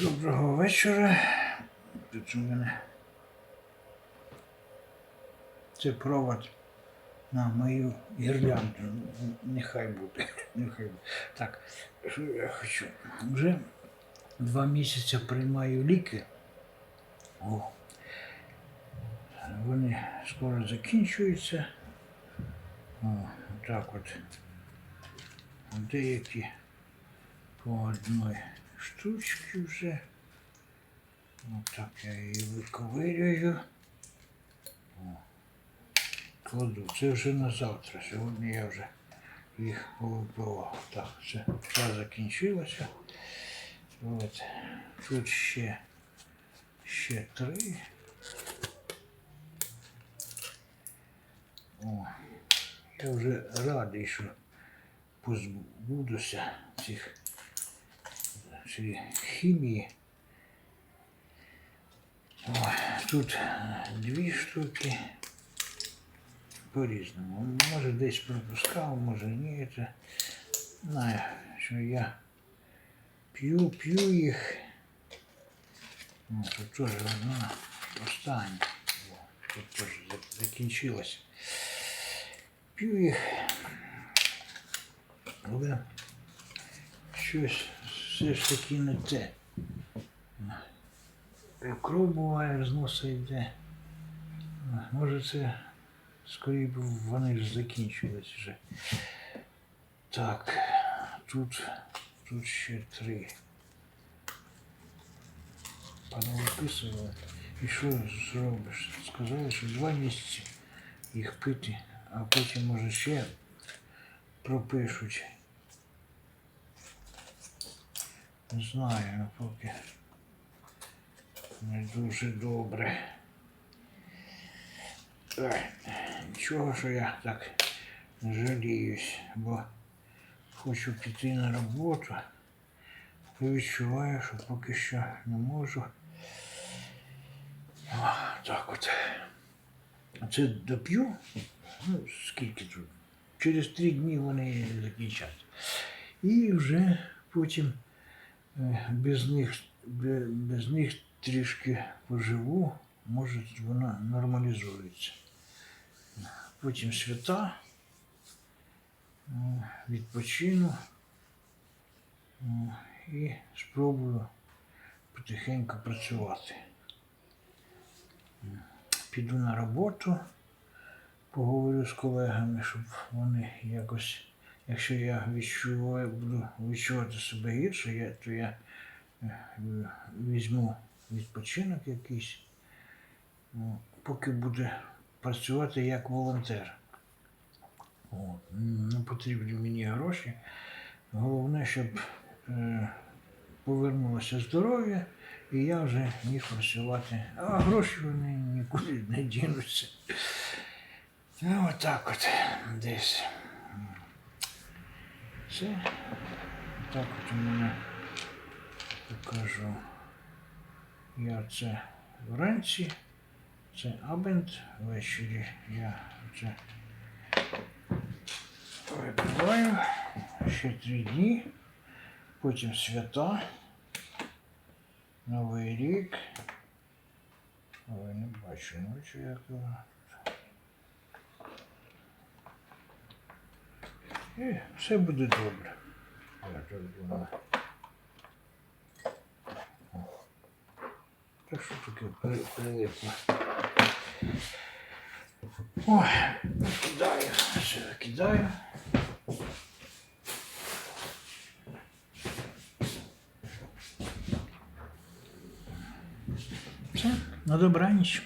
Доброго вечора. Тут у мене це провод на мою гірлянду. Нехай буде. Нехай буде. Так, що я хочу? Вже два місяці приймаю ліки. О, вони скоро закінчуються. О, так от. Деякі по одной штучці вже. Отак я її виковирюю. Кладу. Це вже на завтра. Сьогодні я вже їх повипивав. Так, все, все закінчилося. От. Тут ще, ще три. О, я вже радий, що позбудуся цих цієї хімії. О, тут е, дві штуки. По-різному. Може десь пропускав, може ні. Це знаю, що я п'ю, п'ю їх. О, тут теж одна остання. Тут теж закінчилось. П'ю їх. Але щось все ж таки не те. І Кров буває, з носа йде. Може це скоріше вони ж закінчились вже. Так, тут, тут ще три. Понавиписували. І що зробиш? Сказали, що два місяці їх пити, а потім може ще пропишуть. Не знаю, ну поки не дуже добре. Ой, Нічого, що я так жаліюсь, бо хочу піти на роботу. І відчуваю, що поки що не можу. О, так от. Це доп'ю. Ну, скільки тут? Через три дні вони закінчаться. І вже потім без них, бе- без них трішки поживу, може вона нормалізується. Потім свята, відпочину і спробую потихеньку працювати. Піду на роботу, поговорю з колегами, щоб вони якось, якщо я відчуваю, буду відчувати себе гірше, я, то я е, візьму відпочинок якийсь, ну, поки буде працювати як волонтер. Не потрібні мені гроші. Головне, щоб е, повернулося здоров'я, і я вже міг працювати. А гроші вони нікуди не дінуться. Ну, отак от десь. Все. Так от у мене покажу. Я це вранці, це абенд, ввечері я це випиваю. Ще три дні, потім свята, Новий рік. Ой, не бачу, ночі якого. І все буде добре. Так що таке при- Ой, кидаю, все кидаю. Все, на добраніч.